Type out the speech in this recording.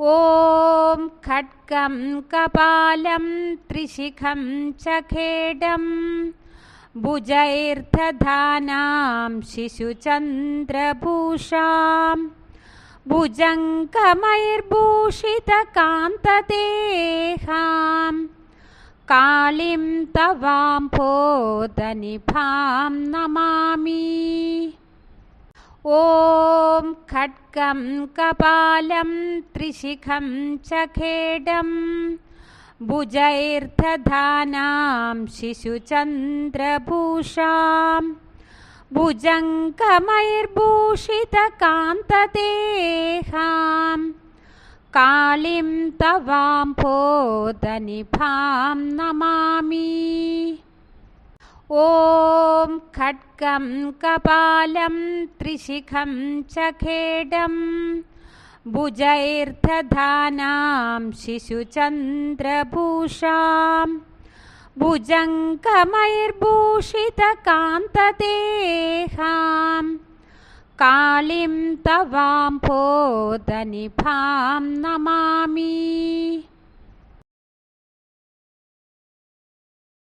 ॐ खड्गं कपालं त्रिशिखं च खेडं भुजैर्दधानां शिशुचन्द्रभूषां भुजङ्गमैर्भूषितकान्तदेहां कालिं तवाम्भोदनिभां नमामि ॐ खड्गं कपालं त्रिशिखं च खेडं भुजैर्दधानां शिशुचन्द्रभूषां भुजङ्गमैर्भूषितकान्तदेहां कालिं तवाम्भोदनिभां नमामि। ॐ ॐ खड्गं कपालं त्रिशिखं च खेडं भुजैर्दधानां शिशुचन्द्रभूषां भुजङ्गमैर्भूषितकान्तदेहां कालिं तवाम्भोदनिभां नमामि